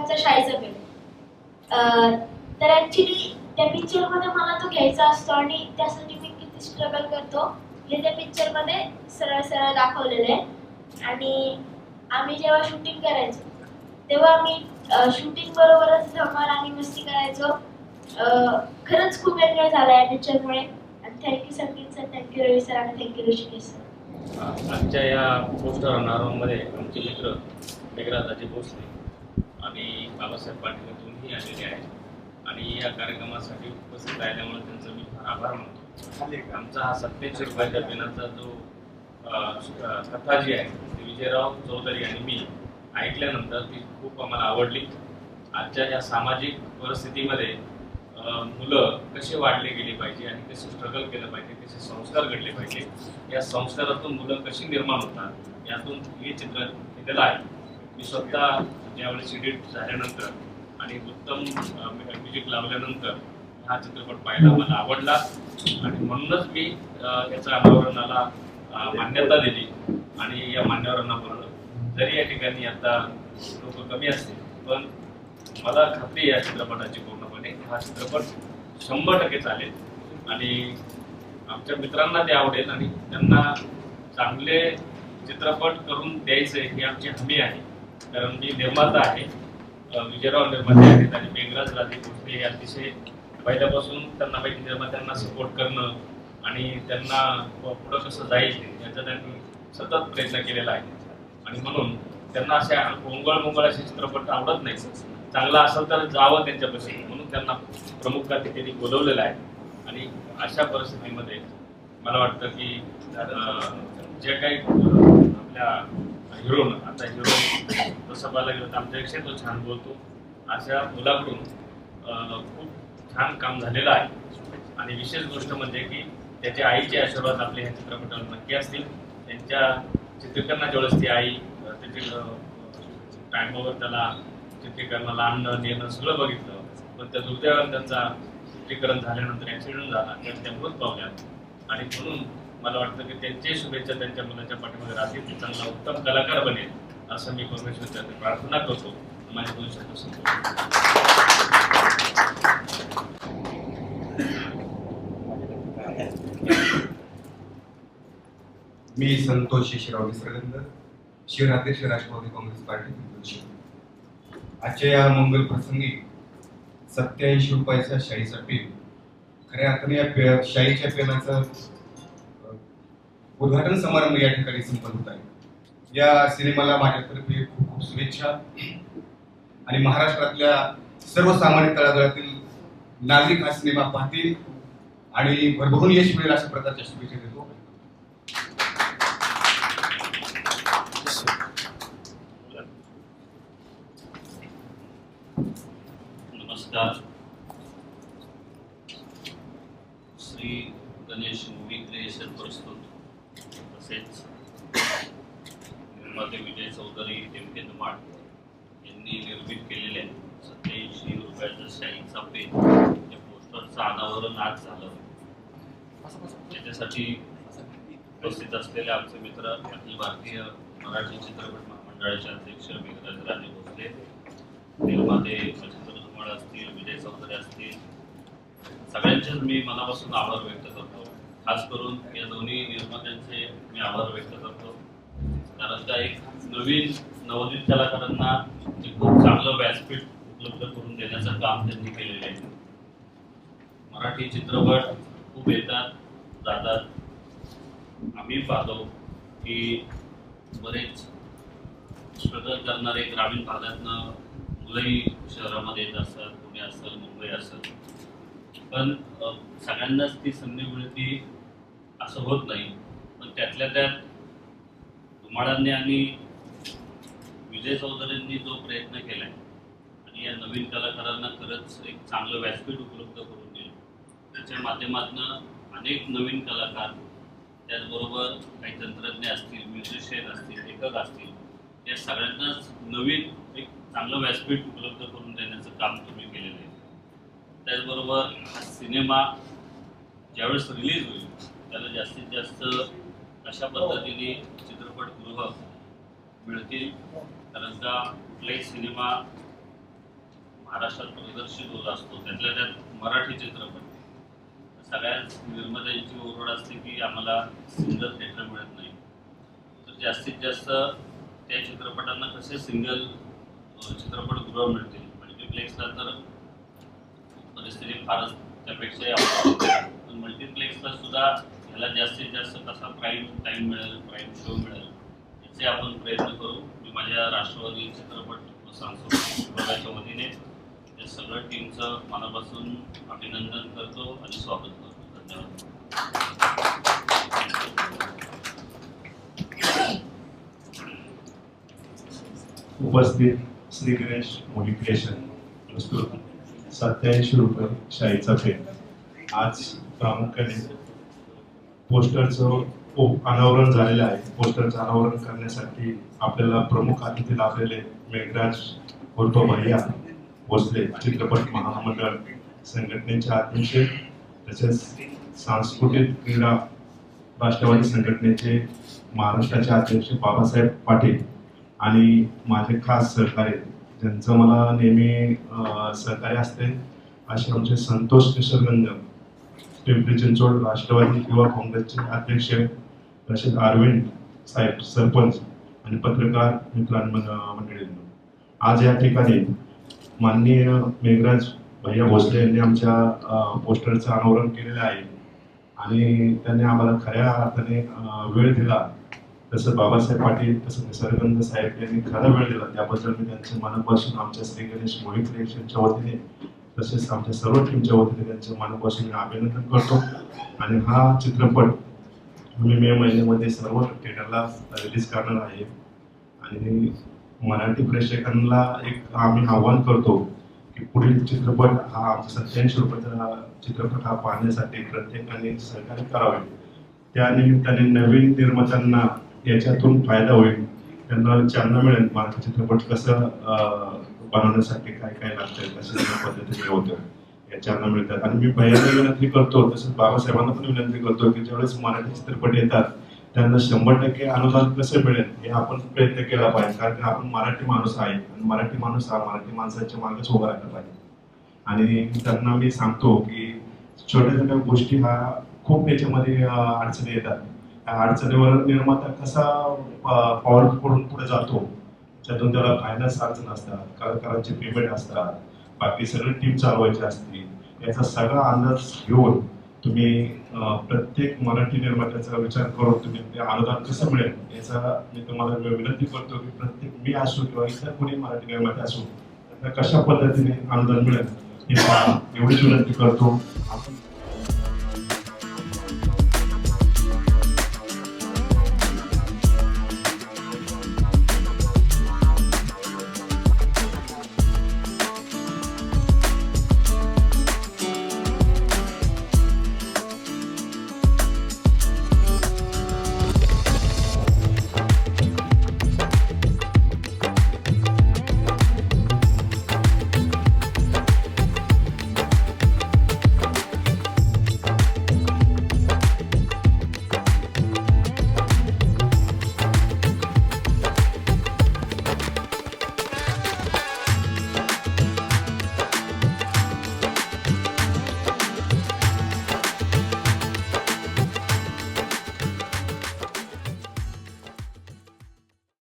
सत्याऐंशी रुपयांचा शाळेचा तर ॲक्च्युली त्या पिक्चरमध्ये मला तो घ्यायचा असतो आणि त्यासाठी मी किती स्ट्रगल करतो. हे त्या पिक्चरमध्ये सरळ सरळ दाखवलेलं आहे. आणि आम्ही जेव्हा शूटिंग करायचो तेव्हा आम्ही शूटिंग बरोबरच धमाल आणि मस्ती करायचो. खरंच खूप एन्जॉय झाला या पिक्चरमुळे आणि thank you Sangeet sir thank you Ravi sir आणि थँक्यू ऋषिकेश सर आमच्या या पोस्टर अनावरणमध्ये आमचे मित्र मेघराजाचे भोसले आणि बाबासाहेब पाटील दोन्ही आलेले आहेत. आणि या कार्यक्रमासाठी उपस्थित राहिल्यामुळे त्यांचं मी फार आभार मानतो. आमचा हा सत्याऐंशी रुपयाच्या पेनाचा जो कथा जी आहे ती विजयराव चौधरी आणि मी ऐकल्यानंतर ती खूप आम्हाला आवडली. आजच्या या सामाजिक परिस्थितीमध्ये मुलं कसे वाढले गेले पाहिजे आणि कसे स्ट्रगल केलं पाहिजे कसे संस्कार घडले पाहिजे या संस्कारातून मुलं कशी निर्माण होतात यातून हे चित्र केलेलं आहे. मी स्वतः ज्यावेळेस एडिट झाल्यानंतर आणि उत्तम म्युझिक लावल्यानंतर हा चित्रपट पाहायला मला आवडला. आणि म्हणूनच मी याचा याच्या अनावरणाला मान्यता दिली. आणि या मान्यवरांना बोललो जरी या ठिकाणी आता लोक कमी असतील पण मला खात्री या चित्रपटाची पूर्णपणे. हा चित्रपट शंभर टक्के चालेल. आणि आमच्या मित्रांना ते आवडेल आणि त्यांना चांगले चित्रपट करून द्यायचे ही आमची हमी आहे. कारण मी निर्माता आहे. विजयराव निर्माते आहेत आणि मेघराज राजे भोसले हे अतिशय पहिल्यापासून त्यांना माहिती निर्मात्यांना सपोर्ट करणं आणि त्यांना पुढं कसं जाईल याचा त्यांनी सतत प्रयत्न केलेला आहे. आणि म्हणून त्यांना अशा ओंगळ मोंगळ असे चित्रपट आवडत नाही चांगला असेल तर जावं त्यांच्यापाशी. म्हणून त्यांना प्रमुख त्यांनी बोलवलेलं आहे. आणि अशा परिस्थितीमध्ये मला वाटतं की जे काही आपल्या हिरो हिरोन आता हिरो तसं पाहायला गेलं तर आमच्यापेक्षा तो छान बोलतो. अशा मुलाकडून खूप छान काम झालेलं आहे. आणि विशेष गोष्ट म्हणजे की त्याच्या आईचे आशीर्वाद आपले ह्या चित्रपटावर नक्की असतील. त्यांच्या चित्रीकरणाच्या वेळेस ती आई त्याचे त्याची टायमावर त्याला चित्रीकरणाला आणणं नेणं सगळं बघितलं. पण त्या दुर्दैवानं त्यांचा चित्रीकरण झाल्यानंतर ऍक्सिडेंट झाला. त्या मृत पावल्या. आणि म्हणून मला वाटतं की त्यांच्याही शुभेच्छा त्यांच्या मुलाच्या पाठीमध्ये राहतील ते चांगला उत्तम कलाकार बनेल असं मी परमेश्वरच्या प्रार्थना करतो माझ्या दोन शब्द संपवतो. मी संतोष शिशिराव विसर्गंध शिवराध्यक्ष राष्ट्रवादी काँग्रेस पार्टी पिंपरी. आजच्या या मंगल प्रसंगी सत्याऐंशी रुपयाचा शाईचा पेन खऱ्या अर्थाने या पे शाईच्या पेनाचं उद्घाटन समारंभ या ठिकाणी संपन्न होत आहे. या सिनेमाला माझ्यातर्फे खूप खूप शुभेच्छा. आणि महाराष्ट्रातल्या सर्वसामान्य तळागाळातील नागरिक हा सिनेमा पाहतील आणि भरभरून यश मिळेल अशा प्रकारच्या शुभेच्छा देतो. नमस्कार. श्री गणेश मूवी क्रिएशन प्रस्तुत तसेच निर्माते विजय चौधरी टेमके धुमाळ यांनी निर्मित केलेले सत्याऐंशी रुपयाचा शाईचा पेन या पोस्टरचं अनावरण आज झालं. त्याच्यासाठी उपस्थित असलेले आमचे मित्र अखिल भारतीय मराठी चित्रपट महामंडळाचे अध्यक्ष मेघराज राजे भोसले निर्माते मच्छिंद्र धुमाळ असतील विजय चौधरी असतील सगळ्यांचेच मी मनापासून आभार व्यक्त करतो. खास करून या दोन्ही निर्मात्यांचे मी आभार व्यक्त करतो. कारण त्या एक नवीन नवोदित कलाकारांना खूप चांगलं व्यासपीठ उपलब्ध करून देण्याचं काम त्यांनी केलेलं आहे. मराठी चित्रपट खूप येतात जातात. आम्ही पाहतो की बरेच स्ट्रगल करणारे ग्रामीण भागातनं मुलंही शहरामध्ये येत असतात पुणे असेल मुंबई असेल. पण सगळ्यांनाच ती संधी मिळते असं होत नाही. पण त्यातल्या त्यात धुमाळांनी आणि विजय चौधरींनी जो प्रयत्न केलाय आणि या नवीन कलाकारांना खरंच एक चांगलं व्यासपीठ उपलब्ध करून दिलं. त्याच्या माध्यमातून अनेक नवीन कलाकार त्याचबरोबर काही तंत्रज्ञ असतील म्युझिशियन असतील लेखक असतील या सगळ्यांनाच नवीन एक चांगलं व्यासपीठ उपलब्ध करून देण्याचं काम तुम्ही केलेलं आहे. त्याचबरोबर हा सिनेमा ज्यावेळेस रिलीज होईल त्याला जास्तीत जास्त अशा पद्धतीने चित्रपटगृह मिळतील. कारण का कुठलाही सिनेमा महाराष्ट्रात प्रदर्शित होत असतो त्यातल्या त्यात मराठी चित्रपट. सगळ्याच निर्मात्यांची ओरड असते की आम्हाला सिंगल थिएटर मिळत नाही. तर जास्तीत जास्त त्या चित्रपटांना कसे सिंगल चित्रपटगृह मिळतील? मल्टिप्लेक्सला तर परिस्थिती फारच त्यापेक्षा मल्टिप्लेक्सला सुद्धा त्याला जास्तीत जास्त कसा प्राईम टाईम मिळेल प्राईम शो मिळेल याचे आपण प्रयत्न करू. मी माझ्या राष्ट्रवादी चित्रपट सांगतो सांस्कृतिक विभागाच्या वतीने या सगळ्या टीमचं मनापासून अभिनंदन करतो आणि स्वागत करतो. धन्यवाद. उपस्थित श्री गणेश मोटिवेशन प्रस्तुत सत्याऐंशी रुपये शाईचा पेन आज प्रामुख्याने पोस्टरचं अनावरण झालेलं आहे. पोस्टरचं अनावरण करण्यासाठी आपल्याला प्रमुख अतिथी लाभलेले मेघराज उर्फ भैया भोसले चित्रपट महामंडळ संघटनेचे अध्यक्ष तसेच सांस्कृतिक क्रीडा राष्ट्रवादी संघटनेचे महाराष्ट्राचे अध्यक्ष बाबासाहेब पाटील आणि माझे खास सहकार्य ज्यांचं मला नेहमी सहकार्य असते असे आमचे संतोष किशोरगंज पिंपरी चिंचवड राष्ट्रवादी युवा काँग्रेसचे अध्यक्ष तसेच अरविंद साहेब सरपंच आणि पत्रकार मित्रांमंडळींनो आज या ठिकाणी माननीय मेघराज भैया भोसले यांनी आमच्या पोस्टरचं अनावरण केलेलं आहे. आणि त्यांनी आम्हाला खऱ्या अर्थाने वेळ दिला. तसं बाबासाहेब पाटील तसं निसर्गंध साहेब यांनी खरा वेळ दिला. त्याबद्दल मी त्यांचे मनापासून आमच्या श्री गणेश मोहित यांच्या वतीने तसेच आमच्या सर्व टीमच्या वतीने त्यांच्या मनापासून अभिनंदन करतो. आणि हा चित्रपट आम्ही मे महिन्यामध्ये सर्व थिएटरला रिलीज करणार आहे. आणि मराठी प्रेक्षकांना एक आम्ही आव्हान करतो की पुढील चित्रपट हा आमचा सत्याऐंशी रुपयाचा चित्रपट हा पाहण्यासाठी प्रत्येकाने सहकार्य करावे. त्यानिमित्ताने नवीन निर्मात्यांना याच्यातून फायदा होईल. त्यांना चालना मिळेल मराठी चित्रपट कसं बनवण्यासाठी काय काय लागतं कशा पद्धतीने होतं. या मिळतात. आणि मी पहिल्यांदा विनंती करतो तसंच बाबासाहेबांना पण विनंती करतो की ज्यावेळेस मराठी चित्रपट येतात त्यांना शंभर टक्के अनुदान कसं मिळेल हे आपण प्रयत्न केला पाहिजे. कारण की आपण मराठी माणूस आहे आणि मराठी माणूस हा मराठी माणसाच्या मागेच उभा राहिला पाहिजे. आणि त्यांना मी सांगतो की छोट्या छोट्या गोष्टी हा खूप याच्यामध्ये अडचणी येतात. त्या अडचणीवर निर्माता कसा पावर पडून पुढे जातो त्यातून त्याला फायनान्स अडचण असतात कलाकारांचे पेमेंट असतात बाकी सगळी टीम चालवायची असते याचा सगळा अंदाज घेऊन तुम्ही प्रत्येक मराठी निर्मात्याचा विचार करून तुम्ही ते अनुदान कसं मिळेल याचा मी तुम्हाला विनंती करतो की प्रत्येक मी असो किंवा इतर कोणी मराठी निर्माते असो त्यांना कशा पद्धतीने अनुदान मिळेल हे एवढीच विनंती करतो. आपण